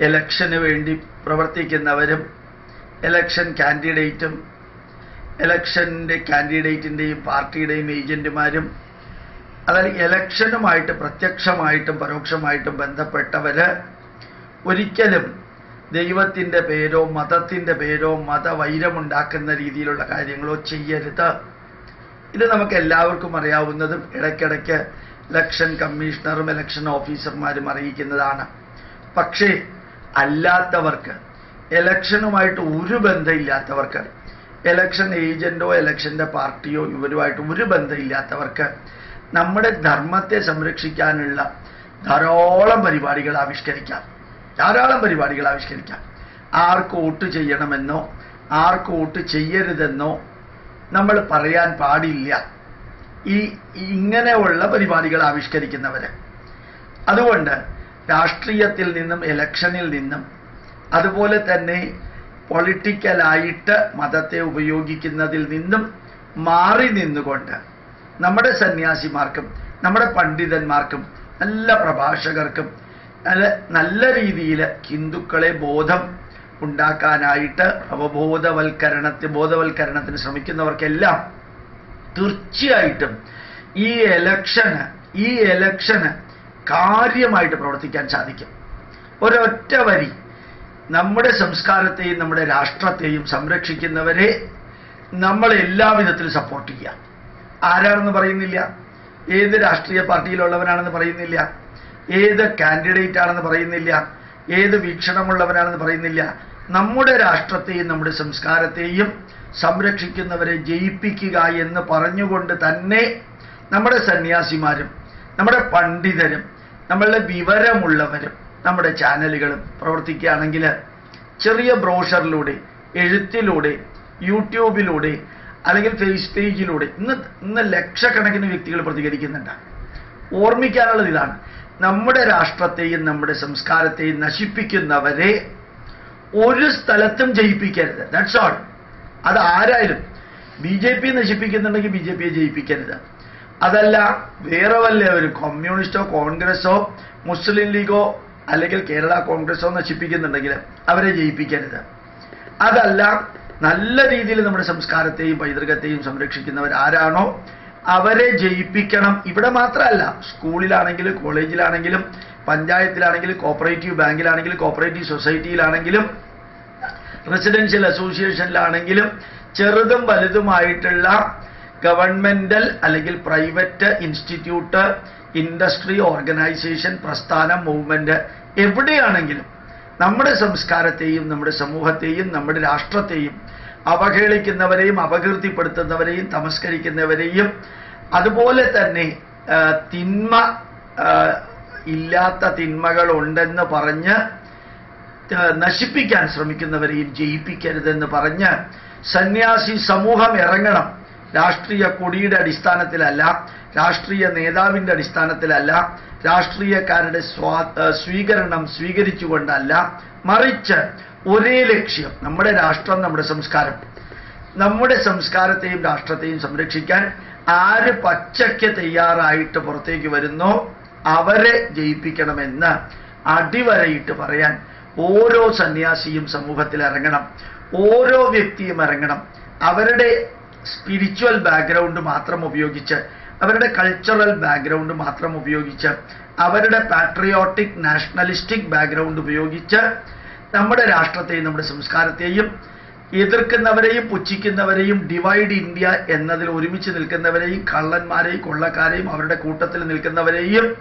ഇലക്ഷന് വേണ്ടി പ്രവർത്തിക്കുന്നവരും ഇലക്ഷൻ കാൻഡിഡേറ്റും ഇലക്ഷന്റെ കാൻഡിഡേറ്റിന്റെയും പാർട്ടിയുടെയും ഏജന്റുമാരും അതായത് ഇലക്ഷനുമായിട്ട് പ്രത്യക്ഷമായിട്ടും പരോക്ഷമായിട്ടും ബന്ധപ്പെട്ടവർ ഒരിക്കലും ദൈവത്തിന്റെ പേരോ മതത്തിന്റെ പേരോ മതവൈരമുണ്ടാക്കുന്ന രീതിയിലുള്ള കാര്യങ്ങളോ ചെയ്യരുത്. ഇത് നമുക്ക് എല്ലാവർക്കും അറിയാവുന്നതും ഇടയ്ക്കിടയ്ക്ക് ഇലക്ഷൻ കമ്മീഷണറും ഇലക്ഷൻ ഓഫീസർമാരും അറിയിക്കുന്നതാണ്. പക്ഷേ അല്ലാത്തവർക്ക് ഇലക്ഷനുമായിട്ട് ഒരു ബന്ധമില്ലാത്തവർക്ക് ഇലക്ഷൻ ഏജന്റോ ഇലക്ഷന്റെ പാർട്ടിയോ ഇവരുമായിട്ട് ഒരു ബന്ധമില്ലാത്തവർക്ക് നമ്മുടെ ധർമ്മത്തെ സംരക്ഷിക്കാനുള്ള ധാരാളം പരിപാടികൾ ആവിഷ്കരിക്കാം. ധാരാളം പരിപാടികൾ ആവിഷ്കരിക്കാം. ആർക്ക് വോട്ട് ചെയ്യണമെന്നോ ആർക്ക് വോട്ട് ചെയ്യരുതെന്നോ നമ്മൾ പറയാൻ പാടില്ല. ഈ ഇങ്ങനെയുള്ള പരിപാടികൾ ആവിഷ്കരിക്കുന്നവര്. അതുകൊണ്ട് രാഷ്ട്രീയത്തിൽ നിന്നും ഇലക്ഷനിൽ നിന്നും അതുപോലെ തന്നെ പൊളിറ്റിക്കലായിട്ട് മതത്തെ ഉപയോഗിക്കുന്നതിൽ നിന്നും മാറി നിന്നുകൊണ്ട് നമ്മുടെ സന്യാസിമാർക്കും നമ്മുടെ പണ്ഡിതന്മാർക്കും നല്ല പ്രഭാഷകർക്കും നല്ല നല്ല രീതിയിൽ ഹിന്ദുക്കളെ ബോധം ഉണ്ടാക്കാനായിട്ട് അവബോധവൽക്കരണത്തിന് ബോധവൽക്കരണത്തിന് ശ്രമിക്കുന്നവർക്കെല്ലാം തീർച്ചയായിട്ടും ഈ എലക്ഷന് ഈ എലക്ഷന് കാര്യമായിട്ട് പ്രവർത്തിക്കാൻ സാധിക്കും. ഒരൊറ്റ വരി. നമ്മുടെ സംസ്കാരത്തെയും നമ്മുടെ രാഷ്ട്രത്തെയും സംരക്ഷിക്കുന്നവരെ നമ്മൾ എല്ലാ വിധത്തിലും സപ്പോർട്ട് ചെയ്യാം ആരാണെന്ന് പറയുന്നില്ല. ഏത് രാഷ്ട്രീയ പാർട്ടിയിലുള്ളവനാണെന്ന് പറയുന്നില്ല. ഏത് കാൻഡിഡേറ്റ് ആണെന്ന് പറയുന്നില്ല. ഏത് വീക്ഷണമുള്ളവനാണെന്ന് പറയുന്നില്ല. നമ്മുടെ രാഷ്ട്രത്തെയും നമ്മുടെ സംസ്കാരത്തെയും സംരക്ഷിക്കുന്നവരെ ജയിപ്പിക്കുക എന്ന് പറഞ്ഞുകൊണ്ട് തന്നെ നമ്മുടെ സന്യാസിമാരും നമ്മുടെ പണ്ഡിതരും നമ്മളുടെ വിവരമുള്ളവരും നമ്മുടെ ചാനലുകളും പ്രവർത്തിക്കുകയാണെങ്കിൽ ചെറിയ ബ്രോഷറിലൂടെ എഴുത്തിലൂടെ യൂട്യൂബിലൂടെ അല്ലെങ്കിൽ ഫേസ് പേജിലൂടെ ഇന്ന് ഇന്ന് ലക്ഷക്കണക്കിന് വ്യക്തികൾ പ്രതികരിക്കുന്നുണ്ട്. ഓർമ്മിക്കാനുള്ളത് ഇതാണ്. നമ്മുടെ രാഷ്ട്രത്തെയും നമ്മുടെ സംസ്കാരത്തെയും നശിപ്പിക്കുന്നവരെ ഒരു സ്ഥലത്തും ജയിപ്പിക്കരുത്. ദാറ്റ്സ് ഓൾ അത് ആരായാലും. ബി ജെ പി നശിപ്പിക്കുന്നുണ്ടെങ്കിൽ ബി ജെ പിയെ ജയിപ്പിക്കരുത്. അതല്ല വേറെ വല്ല ഒരു കമ്മ്യൂണിസ്റ്റോ കോൺഗ്രസോ മുസ്ലിം ലീഗോ അല്ലെങ്കിൽ കേരള കോൺഗ്രസോ നശിപ്പിക്കുന്നുണ്ടെങ്കിൽ അവരെ ജയിപ്പിക്കരുത്. അതല്ല നല്ല രീതിയിൽ നമ്മുടെ സംസ്കാരത്തെയും പൈതൃകത്തെയും സംരക്ഷിക്കുന്നവർ ആരാണോ അവരെ ജയിപ്പിക്കണം. ഇവിടെ മാത്രമല്ല സ്കൂളിലാണെങ്കിലും കോളേജിലാണെങ്കിലും പഞ്ചായത്തിലാണെങ്കിലും കോപ്പറേറ്റീവ് ബാങ്കിലാണെങ്കിലും കോപ്പറേറ്റീവ് സൊസൈറ്റിയിലാണെങ്കിലും റെസിഡൻഷ്യൽ അസോസിയേഷനിലാണെങ്കിലും ചെറുതും വലുതുമായിട്ടുള്ള ഗവൺമെന്റൽ അല്ലെങ്കിൽ പ്രൈവറ്റ് ഇൻസ്റ്റിറ്റ്യൂട്ട് ഇൻഡസ്ട്രി ഓർഗനൈസേഷൻ പ്രസ്ഥാനം മൂവ്മെന്റ് എവിടെയാണെങ്കിലും നമ്മുടെ സംസ്കാരത്തെയും നമ്മുടെ സമൂഹത്തെയും നമ്മുടെ രാഷ്ട്രത്തെയും അവഹേളിക്കുന്നവരെയും അപകീർത്തിപ്പെടുത്തുന്നവരെയും തമസ്കരിക്കുന്നവരെയും അതുപോലെ തന്നെ തിന്മ ഇല്ലാത്ത തിന്മകൾ ഉണ്ടെന്ന് പറഞ്ഞ് നശിപ്പിക്കാൻ ശ്രമിക്കുന്നവരെയും ജയിപ്പിക്കരുതെന്ന് പറഞ്ഞ് സന്യാസി സമൂഹം ഇറങ്ങണം. രാഷ്ട്രീയ കൊടിയുടെ അടിസ്ഥാനത്തിലല്ല രാഷ്ട്രീയ നേതാവിന്റെ അടിസ്ഥാനത്തിലല്ല രാഷ്ട്രീയക്കാരുടെ സ്വാ സ്വീകരണം സ്വീകരിച്ചുകൊണ്ടല്ല മറിച്ച് ഒരേ ലക്ഷ്യം നമ്മുടെ രാഷ്ട്രം നമ്മുടെ സംസ്കാരം. നമ്മുടെ സംസ്കാരത്തെയും രാഷ്ട്രത്തെയും സംരക്ഷിക്കാൻ ആര് പച്ചയ്ക്ക് തയ്യാറായിട്ട് പുറത്തേക്ക് വരുന്നോ അവരെ ജയിപ്പിക്കണമെന്ന് അടിവരയിട്ട് പറയാൻ ഓരോ സന്യാസിയും സമൂഹത്തിൽ ഇറങ്ങണം ഓരോ വ്യക്തിയും ഇറങ്ങണം. അവരുടെ സ്പിരിച്വൽ ബാക്ക്ഗ്രൗണ്ട് മാത്രം ഉപയോഗിച്ച് അവരുടെ കൾച്ചറൽ ബാക്ക്ഗ്രൗണ്ട് മാത്രം ഉപയോഗിച്ച് അവരുടെ പാട്രിയോട്ടിക് നാഷണലിസ്റ്റിക് ബാക്ക്ഗ്രൗണ്ട് ഉപയോഗിച്ച് നമ്മുടെ രാഷ്ട്രത്തെയും നമ്മുടെ സംസ്കാരത്തെയും എതിർക്കുന്നവരെയും പുച്ഛിക്കുന്നവരെയും ഡിവൈഡ് ഇന്ത്യ എന്നതിൽ ഒരുമിച്ച് നിൽക്കുന്നവരെയും കള്ളന്മാരെയും കൊള്ളക്കാരെയും അവരുടെ കൂട്ടത്തിൽ നിൽക്കുന്നവരെയും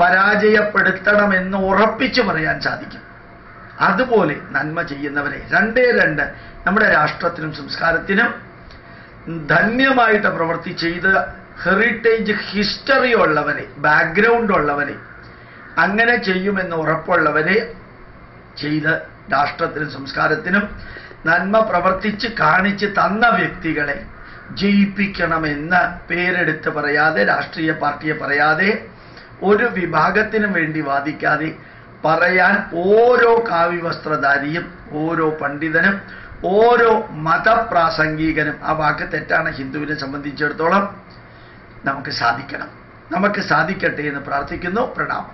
പരാജയപ്പെടുത്തണമെന്ന് ഉറപ്പിച്ചു പറയാൻ സാധിക്കും. അതുപോലെ നന്മ ചെയ്യുന്നവരെ രണ്ടേ രണ്ട് നമ്മുടെ രാഷ്ട്രത്തിനും സംസ്കാരത്തിനും ധന്യമായിട്ട് പ്രവൃത്തി ചെയ്ത് ഹെറിറ്റേജ് ഹിസ്റ്ററി ഉള്ളവനെ ബാക്ക്ഗ്രൗണ്ട് ഉള്ളവനെ അങ്ങനെ ചെയ്യുമെന്ന് ഉറപ്പുള്ളവരെ ചെയ്ത് രാഷ്ട്രത്തിനും സംസ്കാരത്തിനും നന്മ പ്രവർത്തിച്ച് കാണിച്ച് തന്ന വ്യക്തികളെ ജയിപ്പിക്കണമെന്ന് പേരെടുത്ത് പറയാതെ രാഷ്ട്രീയ പാർട്ടിയെ പറയാതെ ഒരു വിഭാഗത്തിനും വേണ്ടി വാദിക്കാതെ പറയാൻ ഓരോ കാവ്യവസ്ത്രധാരിയും ഓരോ പണ്ഡിതനും ഓരോ മതപ്രാസംഗികനും ആ വാക്ക് തെറ്റാണ് ഹിന്ദുവിനെ സംബന്ധിച്ചിടത്തോളം നമുക്ക് സാധിക്കണം. നമുക്ക് സാധിക്കട്ടെ എന്ന് പ്രാർത്ഥിക്കുന്നു. പ്രണാമം.